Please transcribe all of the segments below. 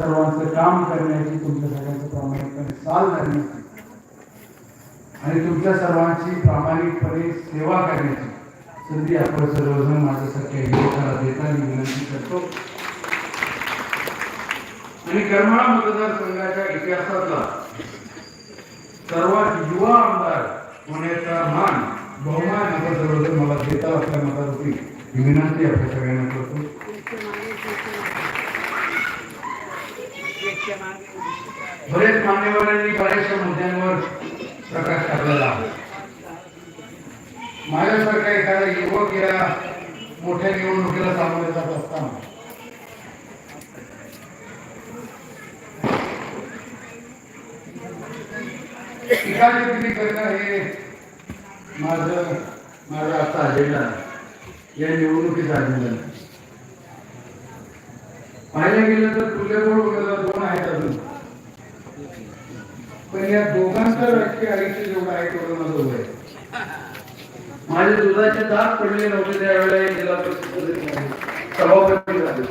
सर्वांचं काम करण्याची तुमच्या सगळ्यांचं प्रामाणिकपणे साल धरण्याची आणि तुमच्या सर्वांची प्रामाणिकपणे सेवा करण्याची संधी आपण सर्वजण माझ्यासारख्या युवकाला देताना विनंती करतो. आणि करमाळा मतदारसंघाच्या इतिहासातला सर्वात युवा आमदार होण्याचा मान बहुमान आपण सर्वजण मला देता आपल्या मतावरती विनंती आपल्या सगळ्यांना करतो. बरेच मान्यवरांनी बऱ्याचशा मुद्द्यांवर प्रकाश टाकलेला आहे. माझ्यासारखा एखादा युवक या मोठ्या निवडणुकीला सामोरे जात असताना टीका टिप्पणी करणं हे माझं माझा आता अजेंडा या निवडणुकीचा अजेंडा पाहायला गेलं तर तुल्यबळ वगैरे दोन आहेत अजून पण या दोघांचं राजकीय आयुष्य जेवढं आहे तेवढं माझं वय माझे दुधाचे दात पडले नव्हते त्यावेळेला जिल्हा परिषद सभापती झाले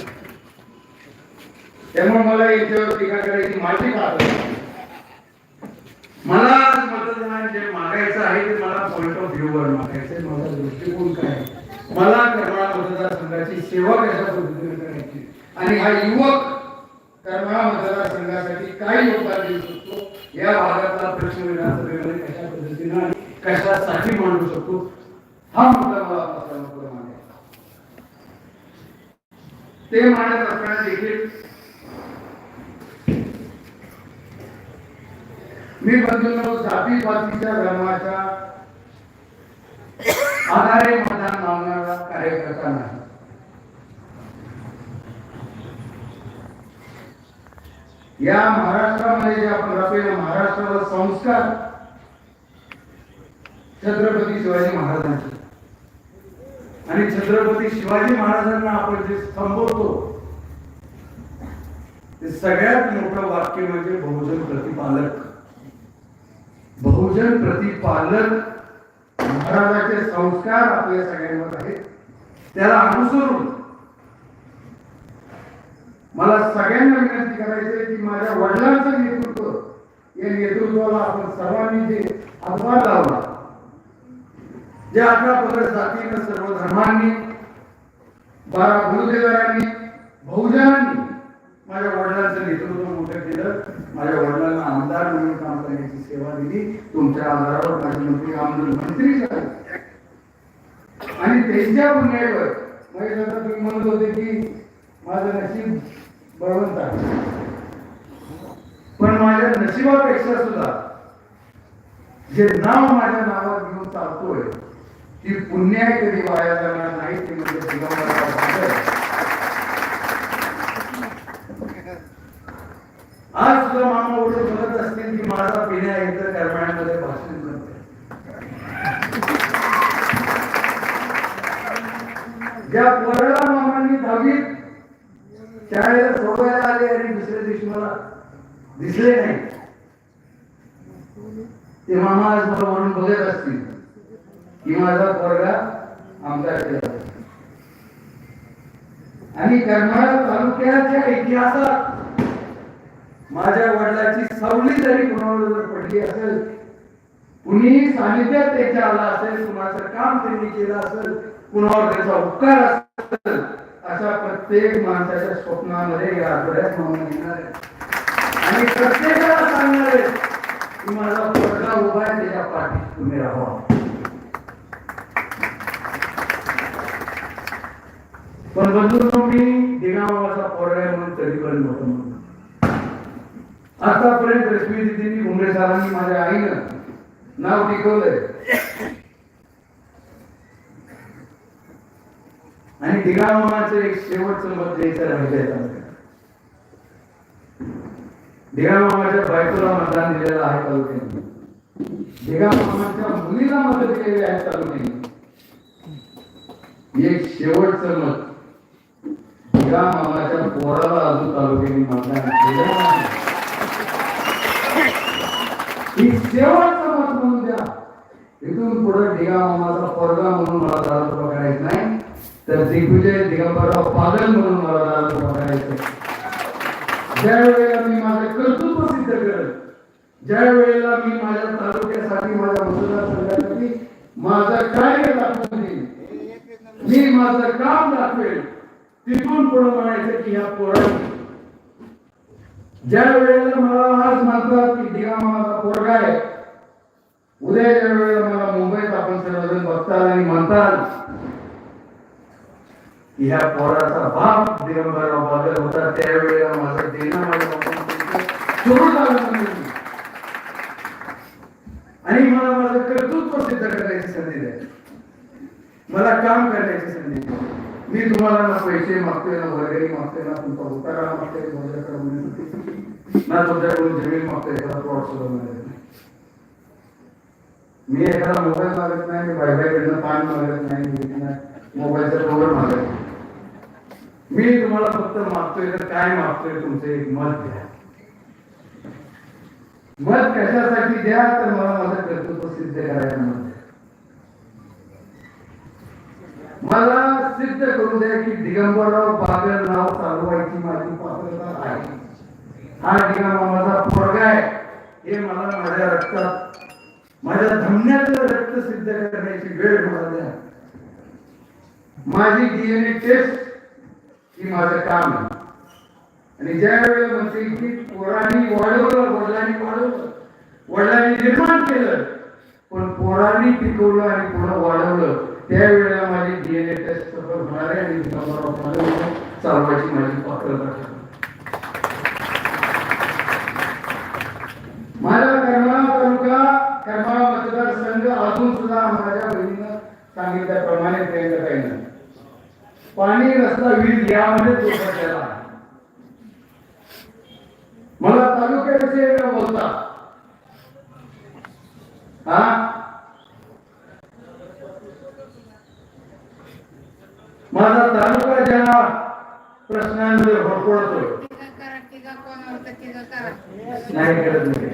त्यामुळे मला याच्यावर टीका करायची माझी बात. मला मतदान जे मागायचं आहे ते मला पॉईंट ऑफ व्ह्यू वर मागायचं आहे. माझा दृष्टिकोन काय? मला करमाळा मतदारसंघाची सेवा कशा पद्धतीने आणि हा युवक करमाळा मतदारसंघासाठी काय योगदान देऊ शकतो? या भागातला प्रश्न विधानसभेमध्ये कशा पद्धतीने आणि कशासाठी मांडू शकतो? हा मुद्दा मला आपल्या मांडायचा ते मांडत असताना देखील मी बंधूंनो जाती पातीच्या धर्माच्या आधारे मतदान लावणारा कार्यकर्ता नाही. या महाराष्ट्रामध्ये जे आपण राहतोय महाराष्ट्राचा महाराष्ट्राला संस्कार छत्रपती शिवाजी महाराजांचे. आणि छत्रपती शिवाजी महाराजांना आपण जे संबोधतो ते सगळ्यात मोठं वाक्य म्हणजे बहुजन प्रतिपालक. बहुजन प्रतिपालक महाराजाचे संस्कार आपल्या सगळ्यांवर आहेत. त्याला अनुसरून मला सगळ्यांना विनंती करायची की माझ्या वडिलांचं नेतृत्व या नेतृत्वाला आपण सर्वांनी जे हातभार लावला जे अकरा पगड जातीनं सर्व धर्मांनी बारा गुरुदेवांनी बहुजनांनी माझ्या वडिलांचं नेतृत्व मोठं केलं. माझ्या वडिलांना आमदार म्हणून काम करण्याची सेवा दिली. तुमच्या आधारावर माझे मंत्री आमदार मंत्री झाले. आणि त्यांच्या पुण्यावर महेश तुम्ही म्हणत होते की माझं नशीब बळवंत आहे. पण माझ्या नशिबापेक्षा सुद्धा जे नाव माझ्या नावात घेऊन चालतोय ती पुण्य कधी वाया जाणार नाही ते म्हणजे आज सुद्धा मामा ओढून बघत असतील की माझा पिण्या इतर करमाळ्यामध्ये भाषण करते ज्या पोराला मामांनी दहावीत त्यावेळेला सोडवायला आले आणि दुसऱ्या दिवशी मला दिसले नाही. ते मामा आज मला म्हणून बघत असतील की माझा पोरगा आमदार आणि करमाळा तालुक्याच्या इतिहासात माझ्या वडिलाची सावली जरी कोणावर जर पडली असेल कुणी सानिध्यात त्याच्या आला असेल कुणाचं काम त्यांनी केलं असेल कुणावर त्याचा उपकार असेल असा प्रत्येक माणसाच्या स्वप्नामध्ये या आठवड्यात मावून येणार आहे. आणि प्रत्येकाला सांगणार आहे की माझा पडदा उभा आहे त्याच्या पाठीत तुम्ही राहा. पण बंधू मी दिगामाचा पोरगा आहे म्हणून कधीपर्यंत होतो म्हणून आतापर्यंत रश्मी दिदींनी घुमरे सरांनी माझ्या आईनं नाव टिकवलंय. आणि दिगामामाचं एक शेवटचं मत द्यायचं राहिलंय दिगामामाच्या बायकोला मतदान दिलेलं आहे तालुक्याने दिगामामाच्या मुलीला मत दिलेले आहे तालुक्याने एक शेवटचं मत. दिगामामाच्या पोराला अजून तालुक्याने मतदान केलं ही शेवटचं मत म्हणून द्या. इथून पुढे ढिगा मामाचा पोरगा म्हणून मला दारात उभा नाही. तर दिग्विजय दिगंबरराव पागल म्हणून मला दारात करायचं ज्या वेळेला मी माझे कर्तृत्व सिद्ध करत ज्या वेळेला मी माझ्या तालुक्यासाठी माझ्या मतदारसंघासाठी माझं कार्य दाखवून मी माझं काम दाखवेल तिथून पुढे म्हणायचं की ह्या पोरांनी. ज्या वेळेला मला आज म्हणतात की दिगा माझा पोरगा आहे उद्याच्या वेळेला मला मुंबईत आपण सर्वजण बघताल आणि म्हणताल ह्या पोराचा बाप दिगंबरराव बागल होता. त्यावेळेला माझं देणं माझ्या आणि मला माझं कर्तृत्व सिद्ध करण्याची संधी द्या. मला काम करण्याची संधी द्या. मी तुम्हाला ना पैसे मागतोय ना वगैरे मागतोय ना तुमचा उतारा मागतोय माझ्याकडे ना तुमच्याकडून जमीन मागतोय एखादा प्लॉट सुद्धा मिळत नाही. मी एखादा मोबाईल मागत नाही मी बायबाईकडनं पान मागत नाही नाही मोबाईलचा कवर मागत नाही. मी तुम्हाला फक्त मागतोय तर काय मागतोय तुमचं एक मत द्या. मत कशासाठी द्या तर मला माझं कर्तृत्व सिद्ध करायला मत मला सिद्ध करू द्या की दिगंबरराव बागल नाव चालवायची माझी पात्रता आहे. हा दिगंबर माझा पोरगा आहे. हे मला माझ्या रक्तात माझ्या धमन्यातलं रक्त सिद्ध करण्याची वेळ मला द्या. माझी डीएनए टेस्ट की माझं काम आहे. आणि ज्या वेळेला म्हणते की पोरांनी वाढवलं वडिलांनी वाढवलं वडिलांनी निर्माण केलं पण पोरांनी पिकवलं आणि पुढं वाढवलं त्यावेळेला माझी डीएनए टेस्ट सफल होणार आहे आणि चालवायची माझी पात्रता माझा करमाळा तालुका करमाळा मतदारसंघ अजून सुद्धा माझ्या बहिणीनं सांगितल्याप्रमाणे प्रयत्न काही नाही पाणी रस्ता वीज यामध्ये जोडण्यात आहे मला तालुक्याविषयी बोलता. हा? माझा तालुका ज्या प्रश्नांमध्ये होडपडतोय नाही करत नाही.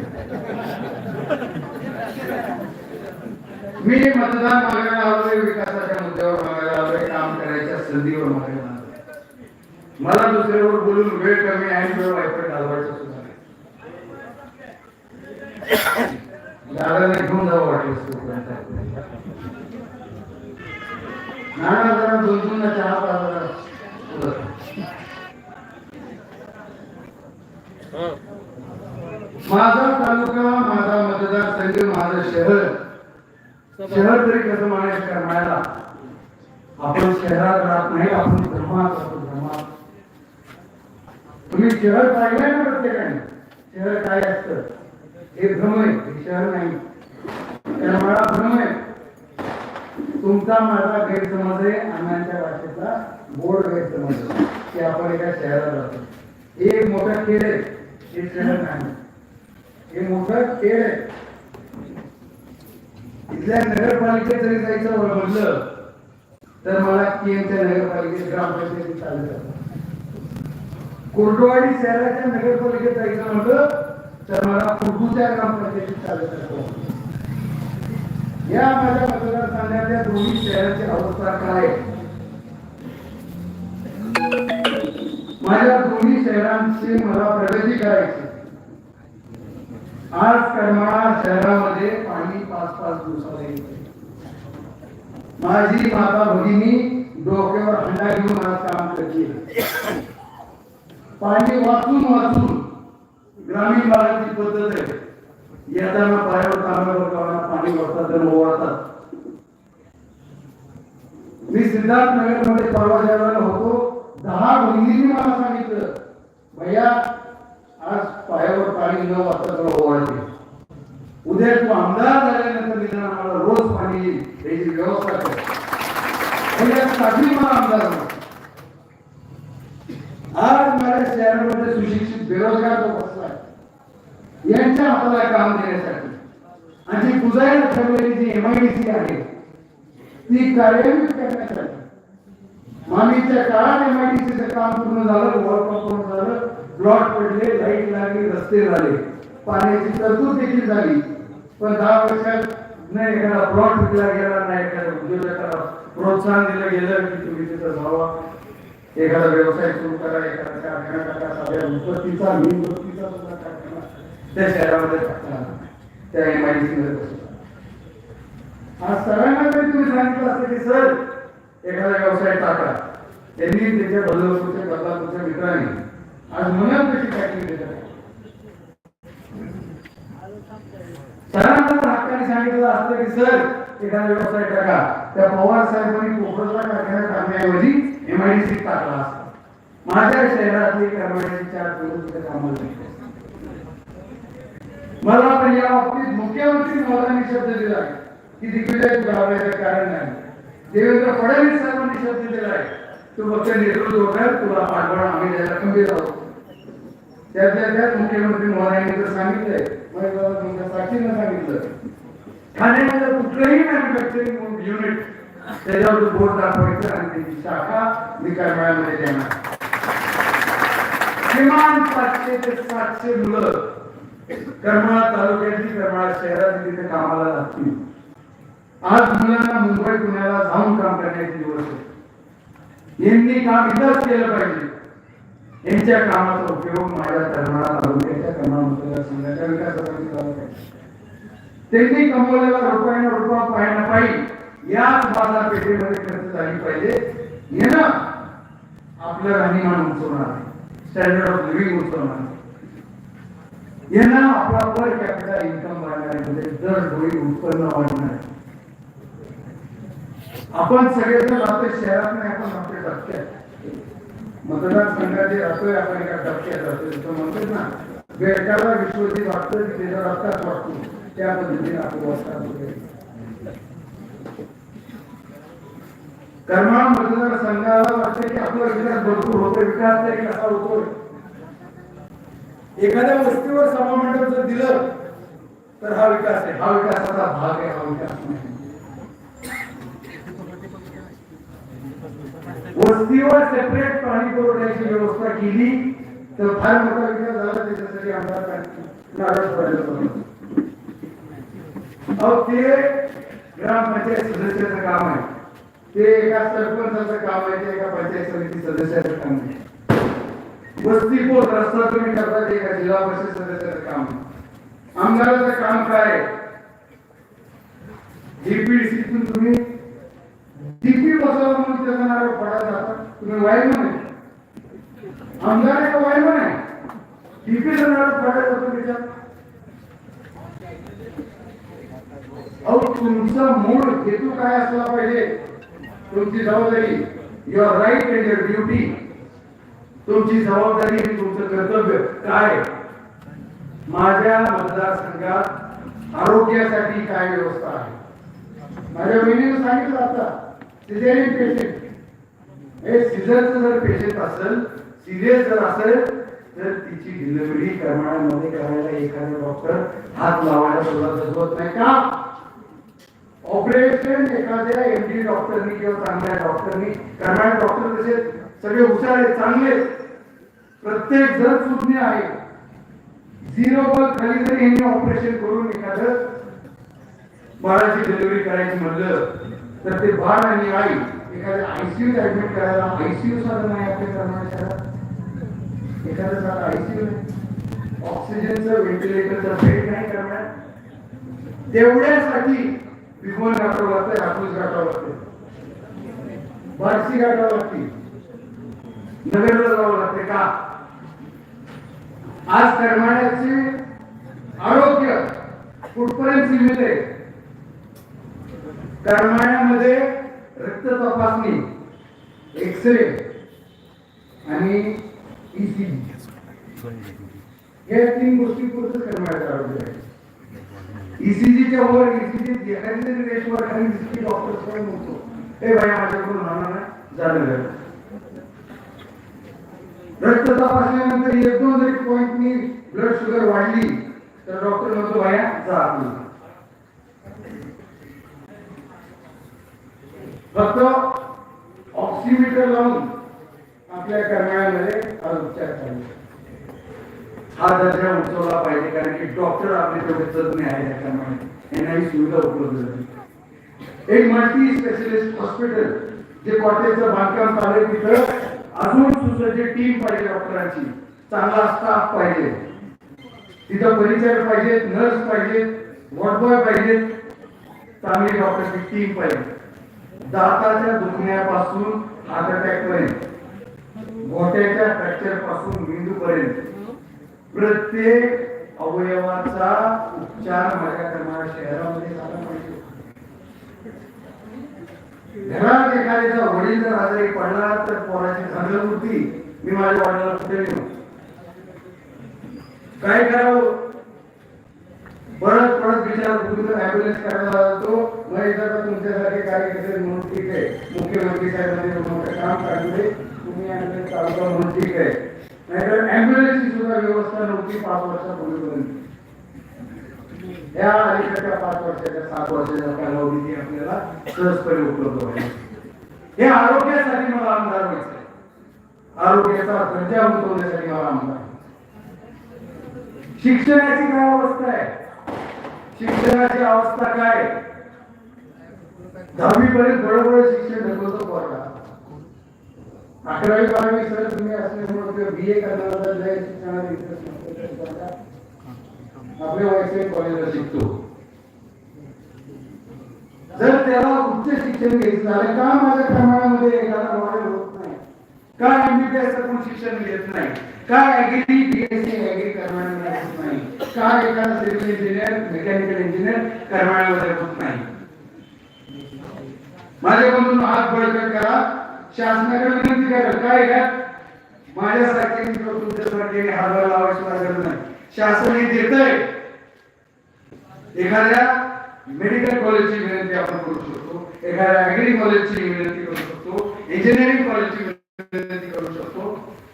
मी मतदान मागायला आलोय विकासाच्या मुद्द्यावर मागायला आलोय काम करायच्या संधीवर मागायला आलोय. मला दुसऱ्यावर बोलून वेळ कमी आहे वेळ वाईट घालवायचं सुद्धा नाही. दादाला घेऊन जावं वाटलं नाना जरा दोन दोन चहा माझा तालुका माझा मतदारसंघ माझं शहर शहर तरी कसं म्हणायचं करमायला आपण शहरात राहत नाही आपण धर्मात राहतो धर्मात. तुम्ही शहर पाहिलंय ना प्रत्येकाने? शहर काय असत? हे भ्रम आहे हे शहर नाही. करमाळा भ्रम आहे. तुमचा माझा गैरसमज आहे अण्णांच्या भाषेतला बोर्ड गैरसमज की आपण एका शहरात राहतो. हे मोठं खेळ आहे हे शहर नाही. हे मोठं खेळ आहे. इथल्या नगरपालिकेत जरी जायचं म्हटलं तर मला केमच्या नगरपालिकेत ग्रामपंचायतीत चालत कुर्डुवाडी शहराच्या नगरपालिकेत जायचं म्हटलं तर मला कुर्डूच्या ग्रामपंचायतीत चालत या माझ्या मतदारसंघातल्या दोन्ही शहराची अवस्था काय आहे? माझ्या दोन्ही शहरांची मला प्रगती करायची आज करमाळा शहरामध्ये पाणी पाच पाच दिवसाला येत माझी माता भगिनी डोक्यावर हंडा घेऊन आज काम करते पाणी वाचून वाचून ग्रामीण भागाची पद्धत आहे. येताना पायावर तांब्या लोकांना पाणी वाचतात तर ओवाळतात. मी सिद्धार्थ नगरमध्ये परवा ज्या होतो. दहा बहिणींनी मला सांगितलं भैया पायावर पाणी न वाचत तुला ओवाळते उद्या तू आमदार झाल्यानंतर निदान आम्हाला रोज पाणी येईल. याची व्यवस्था कर. आणि मला आमदार आज माझ्या शहरामध्ये सुशिक्षित बेरोजगार लोक असतात. यांच्या हाताला काम देण्यासाठी. आणि जी पुजायला ठरलेली जी एमआयडीसी आहे ती कार्यान्वित करण्यासाठी. मामीच्या काळात एमआयडीसीचं काम पूर्ण झालं वॉल पूर्ण झालं. ब्लॉक पडले लाइट लागली रस्ते झाले. पाण्याची तरतूद देखील झाली. पण दहा वर्षात नाही एखादा प्लॉट विकला गेला नाही एखाद्या म्हणजे उद्योजकाला प्रोत्साहन दिलं गेलं की तुम्ही तिथं जावा. एखादा व्यवसाय सुरू करा एखादा कारखाना टाका साध्या उत्पत्तीचा मेणबत्तीचा सुद्धा कारखाना त्या शहरामध्ये टाकला त्या एम आय सी मध्ये आज सरांना जरी तुम्ही सांगितलं असतं की सर एखादा व्यवसाय टाका. त्यांनी त्याच्या बदलवूच्या बदलापूरच्या मित्रांनी आज म्हणून कशी पॅकिंग देतात सरांना हक्काने सांगितलं असतं की सर एखादा व्यवसाय टाका. त्या पवार साहेबांनी कोकणला कारखाना टाकण्याऐवजी एमआयडीसी टाकला असता. माझ्या शहरातली कर्मचारी चार दिवस तिथे कामाला मला पण या बाबतीत मुख्यमंत्री महोदयांनी शब्द दिला आहे. की दिग्विजय तू कारण नाही. देवेंद्र फडणवीस साहेबांनी शब्द दिला आहे. तू फक्त नेतृत्व कर तुला पाठबळ आम्ही द्यायला खंबीर आहोत. त्यातल्या त्यात मुख्यमंत्री महोदयांनी तर सांगितलंय. तुमच्या साक्षीनं सांगितलं. ठाण्यामध्ये कुठलंही मॅन्युफॅक्चरिंग युनिट त्याच्यावर बोर्ड दाखवायचं आणि त्याची शाखा निकाल मेळ्यामध्ये देणार किमान पाचशे ते सातशे मुलं करमाळा तालुक्यातली करमाळा शहरात तिथे कामाला लागतील. आज मुलांना मुंबई पुण्याला जाऊन काम करण्याची दिवस आहे. यांनी काम इथंच केलं पाहिजे. यांच्या कामाचा उपयोग माझ्या तरुणाला तालुक्याच्या करमाळा मतदारसंघाच्या विकासासाठी झाला पाहिजे. त्यांनी कमवलेला रुपयाने रुपया पाहायला पाहिजे. याच बाजारपेठेमध्ये खर्च झाली पाहिजे. येणं आपलं राहणीमान उंचवणार स्टँडर्ड ऑफ लिव्हिंग उंचवणार यांना आपला पर कॅपिटल इन्कम वाढणार म्हणजे दर डोळी उत्पन्न वाढणार आहे. आपण सगळेजण राहतोय शहरात नाही आपण राहतोय टप्प्यात मतदारसंघाचे राहतोय आपण एका टप्प्यात राहतोय. असं म्हणतोय ना बेळकाला विश्वजित वाटतं तिथे त्याचा रस्ताच वाटतो. त्या पद्धतीने आपण वाटतात करमाळ मतदारसंघाला वाटतं की आपला विकास भरपूर होतोय विकास तरी कसा होतोय. एखाद्या वस्तीवर सभामंडप जर दिलं तर हा विकास आहे. हा विकासाचा भाग आहे हा विकास नाही. वस्तीवर सेपरेट पाणी पुरवठ्याची व्यवस्था केली तर फार मोठा विकास झाला त्याच्यासाठी आम्हाला नाराज अहो ते ग्रामपंचायत सदस्याचं काम आहे. ते एका सरपंचाचं काम आहे ते एका पंचायत समिती सदस्याचं काम आहे. वस्ती पोत रस्ता तुम्ही करता ते एका जिल्हा परिषद सदस्याचं काम आहे. आमदाराचं काम काय डीपीडीसीतून तुम्ही डीपी बसवलं म्हणून त्याचा नारळ पडायला जातात तुम्ही वाईमन आहे आमदार आहे का वाईमन आहे डीपीचा नारळ पडायला जातो त्याच्यात? अहो तुमचा मूळ हेतू काय असला पाहिजे? तुमची जबाबदारी your right and your duty तुमची जबाबदारी आणि तुमचं कर्तव्य काय? माझ्या मतदारसंघात आरोग्यासाठी काय व्यवस्था आहे? माझ्या बहिणीने सांगितलं आता. सिझेरियन पेशंट हे सिझरचं जर पेशंट असेल सिरियस जर असेल तर तिची डिलिव्हरी करमाळ्यामध्ये करायला एखादा डॉक्टर हात लावायला सुद्धा जगवत नाही का? ऑपरेशन एखाद्या एमडी डॉक्टरनी किंवा चांगल्या डॉक्टरनी करणारे डॉक्टर तसे सगळे हुशार आहेत चांगले प्रत्येक जण सुज्ञ आहे झिरो बल खाली जरी यांनी ऑपरेशन करून एखादं बाळाची डिलिव्हरी करायची म्हणलं तर ते बाळ आणि आई एखाद्या आयसीयू ऍडमिट करायला आयसीयू साधन नाही आपल्या करणाऱ्या शहरात एखादं साधं आयसीयू नाही ऑक्सिजनचं व्हेंटिलेटरचं बेड नाही करणार. तेवढ्यासाठी विमान गाठावं लागतं हापूस गाठावं लागतं बारशी गाठावं लागते नगरला जावं लागते का? आज करमाळ्याचे आरोग्य कुठपर्यंत सीमित आहे करमाळ्यामध्ये रक्त तपासणी एक्सरे आणि ईसीजी या तीन गोष्टी पुरत करमाळ्याचं आरोग्य आहे. ईसीजीच्या वर ईसीजी एखादी रेशवर एखादी ईसीजी डॉक्टर स्वयं म्हणतो हे बाया माझ्याकडून होणार नाही झालं. रक्त तपासल्यानंतर एक दोन जरी पॉईंटनी ब्लड शुगर वाढली तर डॉक्टर म्हणतो बाया जा आतमध्ये. फक्त ऑक्सिमीटर लावून आपल्या करण्यामध्ये हा उपचार चालू हा दर्जा उचलला पाहिजे कारण की डॉक्टर आपले तेवढे तज्ञ आहे या करण्यामध्ये यांना ही सुविधा उपलब्ध झाली. एक मल्टी स्पेशलिस्ट हॉस्पिटल जे कॉटेजचं बांधकाम चालू आहे तिथं अजून सुसज्ज टीम पाहिजे डॉक्टरांची चांगला स्टाफ पाहिजे. तिथं परिचय पाहिजे नर्स पाहिजे वॉर्डबॉय पाहिजेत चांगली डॉक्टरची टीम पाहिजे. दाताच्या दुखण्यापासून हार्ट अटॅक पर्यंत गोट्याच्या फ्रॅक्चरपासून मेंदू पर्यंत प्रत्येक अवयवाचा उपचार माझ्या करणाऱ्या शहरामध्ये झाला पाहिजे. घरात एखाद्याचा वडील जर आजारी पडला तर पोराची झालं होती मी माझ्या वडिलाला कुठे काय करावं? परत परत विचार कुठून ऍम्ब्युलन्स करायला जातो मग एकदा का तुमच्यासारखे कार्यकर्ते म्हणून ठीक आहे मुख्यमंत्री साहेबांनी काम काढले तुम्ही ऍम्ब्युलन्स चालवता म्हणून ठीक आहे नाहीतर ऍम्ब्युलन्सची सुद्धा व्यवस्था नव्हती पाच वर्षापूर्वीपर्यंत. या अलीकडच्या पाच वर्षाच्या सात वर्षाच्या कालावधीत आपल्याला सहजपणे उपलब्ध व्हायला हे आरोग्यासाठी मला आमदार व्हायचं आरोग्याचा दर्जा उंचवण्यासाठी मला आमदार शिक्षणाची काय अवस्था आहे? शिक्षणाची अवस्था काय? दहावी पर्यंत बरोबर शिक्षण ढकलतो पोरला अकरावी बारावी सर तुम्ही असल्यामुळे बी ए करणार जर शिक्षणात interest नसेल आपल्या वैसे कॉलेजला शिकतो. जर त्याला उच्च शिक्षण घ्यायचं झालं का माझ्या प्रमाणामध्ये एखादा मॉडेल होत? नाही का एमबीबीएस कोण शिक्षण घेत नाही? का ऍग्री बीएससी ऍग्री करणाऱ्यांना होत नाही. का एखादा सिव्हिल इंजिनियर मेकॅनिकल इंजिनियर करणाऱ्यामध्ये होत नाही. माझ्या बंधून हात बळकट करा. शासनाकडे विनंती करा. काय का माझ्यासारखे मित्र तुमच्यासारखे हातभार लावायची मला गरज नाही. शासन हे देतंय. एखाद्या मेडिकल कॉलेजची विनंती आपण करू शकतो. एखाद्या ऍग्री कॉलेजची विनंती करू शकतो. इंजिनिअरिंग कॉलेजची विनंती करू शकतो.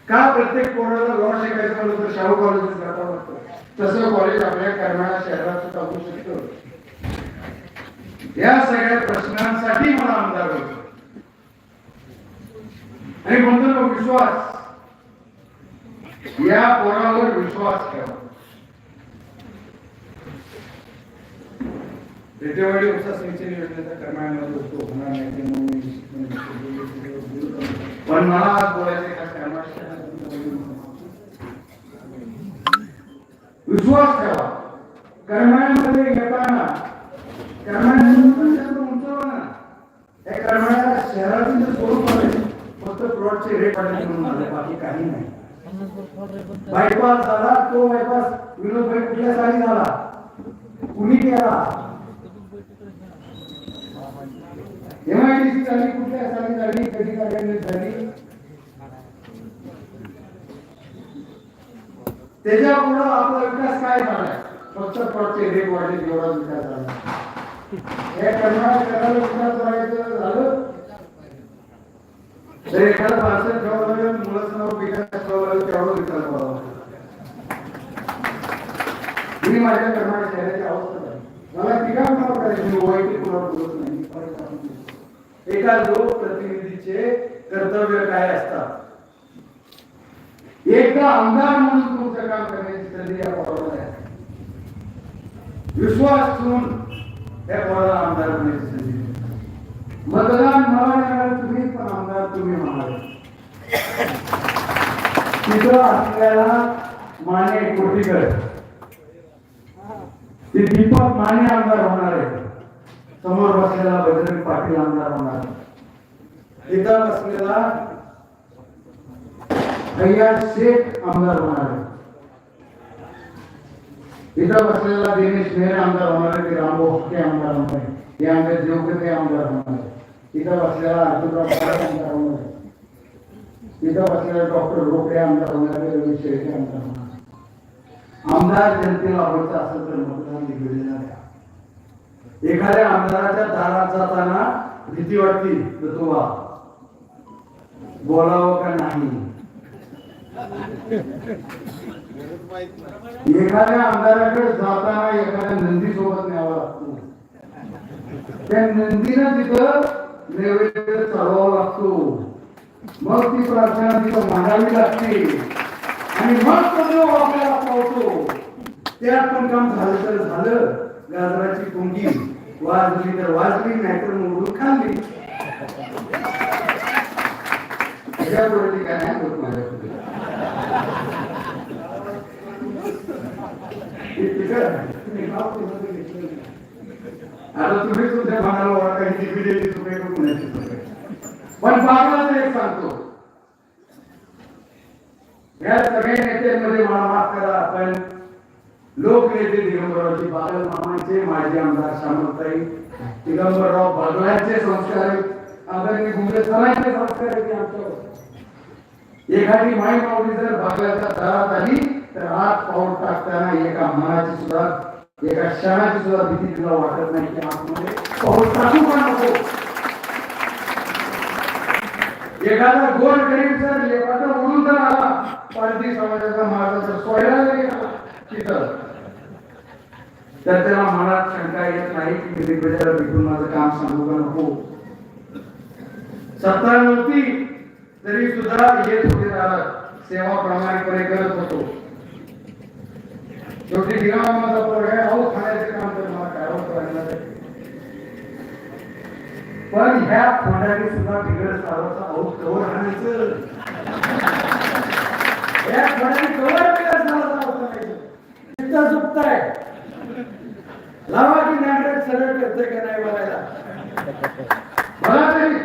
का प्रत्येक पोराला लॉ शिकायचं म्हणलं तर शाहू कॉलेज जाता लागतं तसं कॉलेज आपल्या करमाळा शहरात सुद्धा होऊ शकतं. या सगळ्या प्रश्नांसाठी मला आमदार होतो. आणि म्हणतो ना विश्वास. या पोरावर विश्वास ठेवा. रेटेवाडी उपसा सिंचन योजनेचा कर्नाळ्यामध्ये होतो होणार नाही ते म्हणून पण मला आज बोलायचं का? कर्नाटक विश्वास ठेवा. कर्नाळ्यामध्ये येताना कर्नाळ्यातून पंचायत उंचावा ना. या कर्नाळ्या शहरातील स्वरूप आहे फक्त प्लॉटचे रेट वाढले म्हणून आले बाकी काही नाही. बायपास झाला तो बायपास विनोद भाई कुठल्या साली झाला? कुणी केला? एमआयडीसी झाली कुठल्या साली झाली कधी कार्यान्वित झाली? त्याच्या पुढे आपला विकास काय झालाय? फक्त प्लॉटचे हे वाढले एवढा विकास झाला. हे कर्नाटक करायला विकास करायचं झालं. तर एखादं पार्सल ठेवावं लागेल मुलाचं नाव विकास ठेवावं लागेल तेवढं विकास व्हावा मी माझ्या कर्नाटक शहराची अवस्था झाली. मला टीका करायची वाईट बोलत नाही. एका लोकप्रतिनिधीचे कर्तव्य काय असतात? एकदा आमदार म्हणून तुमचं काम करण्याची संधी या पोराला आहे. विश्वास ठेवून या पोराला आमदार होण्याची संधी मतदान मला तुम्ही पण आमदार तुम्ही म्हणाल. तिथं आपल्याला माने कोटीकर ते दीपक माने आमदार होणार आहे समोर बसलेला बजरंग पाटील आमदार होणार. आहे इथं बसलेला भैया शेख आमदार होणार आहे. इथं बसलेला दिनेश मेहर आमदार होणार आहे की रामभाऊ हक्के आमदार होणार आहे हे आमचे देवकते आमदार होणार आहे. इथं बसलेला अर्जुनराव पाटील आमदार होणार आहे. इथं बसलेला डॉक्टर रोकडे आमदार होणार आहे रवी शेळके आमदार होणार आमदार जनतेला आवडतं असं तर मतदान निवडलेला आहे. एखाद्या आमदाराच्या दारात जाताना भीती वाटती वा बोलावं का नाही? एखाद्या आमदाराकडे जाताना एखाद्या नंदी सोबत न्यावा लागतो. त्या नंदीनं तिथं नैवेद्य चालवावा लागतो. मग ती प्रार्थना तिथं मांडावी लागते. आणि मग तो आपल्याला पावतो त्यात पण काम झालं तर झालं गाजराची पुंगी वाजली तर वाजली नाहीतर मोडून खाल्ली. ह्याच्या काय नाही होत आता तुम्ही तुमच्या मनाला ओळखा ही पण बाबराचं एक सांगतो. या सगळ्या नेत्यांमध्ये मला माफ करा आपण लोकनेते दिगंबररावची बागल मामांचे माजी आमदार श्यामलताई दिगंबरराव बागलांचे संस्कार आदरणीय गुंगे सरांचे संस्कार आहेत आमच्यावर. एखादी माई माऊली जर बागलाच्या दारात आली तर आत पाऊल टाकताना एका मनाची सुद्धा एका क्षणाची सुद्धा भीती तिला वाटत नाही की आतमध्ये पाऊल टाकू पण नको? एखादा गोल गरीब जर लेपाचा उडून जर आला पारधी समाजाचा माझा जर सोयला गेला तर त्याला मनात शंका येत नाही की मी दिग्गजाला भेटून माझं काम सांगू का नको. सत्ता नव्हती तरी सुद्धा येत होते दारात सेवा प्रामाणिकपणे करत होतो. शेवटी दिगावा माझा पोरगा आहे अहो खाण्याचे काम तर मला काय अहो करायला पण ह्या खोंडाने सुद्धा बिघड साराचा अहो कवर आणायचं. या खोंडाने कवर बिघड साराचा औष आणायचं चित्ता चुकताय. लावा की नाटक सरळ करते का नाही बघायला बघा तरी.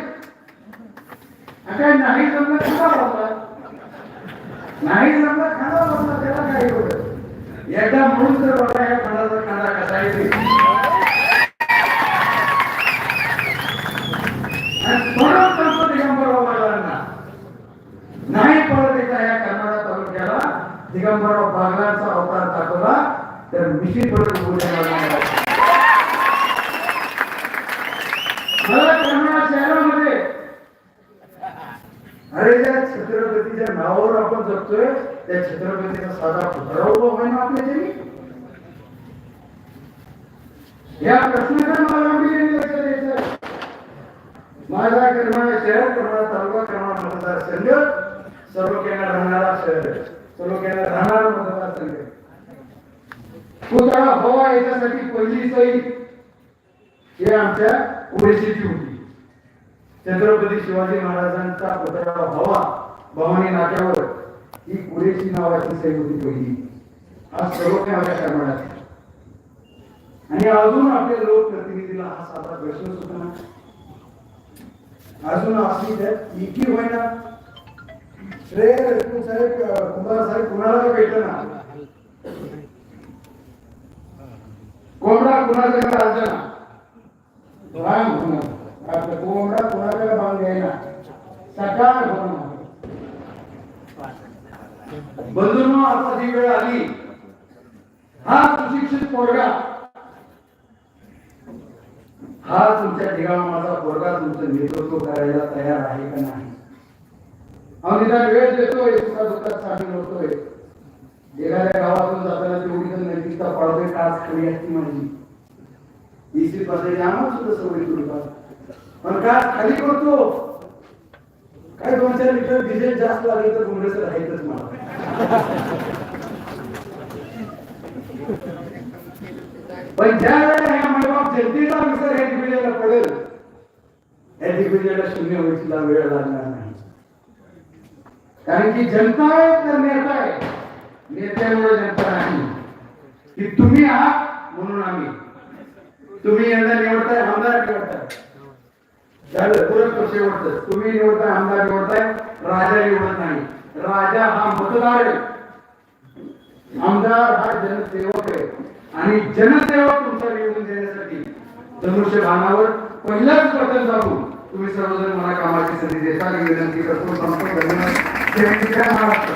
काय नाही जमलं खाना बाबा? नाही जमलं खाना बाबा? त्याला काय एवढं? एकदा म्हणून तर बघा या खंडाचा खाना कसा आहे ते. आणि परत सांगतो दिगंबरराव बागलांना नाही परत एकदा या कर्नाटक तालुक्याला दिगंबरराव बागलांचा अवतार दाखवला तर मिशी परत उभं राहणार नाही. मला कर्नाटक शहरामध्ये अरे त्या छत्रपतीच्या नावावर आपण जगतोय त्या छत्रपतीचा साधा पुतळा उभा होय ना आपल्या जरी या प्रश्नाचा मला गांभीर्याने लक्ष द्यायचं आहे. माझा करमाळा शहर करमाळा तालुका करमाळा मतदारसंघ सर्व केंद्र राहणारा शहर आहे. सर्व केंद्र राहणारा मतदारसंघ आहे. पुतळा हवा याच्यासाठी पहिली सही हे आमच्या पुरेशीची होती. छत्रपती शिवाजी महाराजांचा पुतळा हवा भवानी नाक्यावर ही पुरेशी नावाची सही होती पहिली. आज सर्वज्ञ आपल्या करमाळ्यात आणि अजून आपल्या लोकप्रतिनिधीला हा साधा प्रश्न सुद्धा अजून आपली त्यात एकी होईना. श्रेय साहेब अं, कुंभार साहेब कुणाला भेटलं ना कोंबडा कुणाचा का अर्जना भांग होणार आपलं कोंबडा कुणाला भांग घ्यायला सकाळ होणार बंधून आता जी वेळ आली हा सुशिक्षित पोरगा हा तुमच्या ठिकाणी माझा पोरगा तुमचं नेतृत्व करायला तयार आहे का नाही? आम्ही निदान वेळ देतोय सुखा दुःखात सामील होतोय. एखाद्या गावातून जाताना तेवढी तर नैतिकता पाळतोय काच खरी असती माझी वीसपासून आम्हाला सुद्धा सवय थोडीफार पण काच खाली करतो. काय दोन चार लिटर डिझेल जास्त लागेल तर काँग्रेस राहायचंच मला. पण ज्या वेळेला ह्या मायबाप जनतेचा विसर ह्या दिग्विजयाला पडेल ह्या दिग्विजयाला शून्य व्हायची वेळ लागणार नाही. कारण की जनता आहे तर नेता आहे नेत्यामुळे जनता नाही. की तुम्ही आहात म्हणून आम्ही. तुम्ही यंदा निवडताय आमदार निवडताय. झालं तुम्ही निवडताय आमदार निवडताय राजा निवडत नाही. राजा हा मतदार आहे. आमदार हा जनसेवक आहे. आणि जनसेवक तुमचा निवडून देण्यासाठी धनुष्यबाणावर पहिलाच प्रकल्प जाऊन तुम्ही सर्वजण मला कामाची संधी देता. विनंती करतो संपर्क धन्यवाद. महाराष्ट्र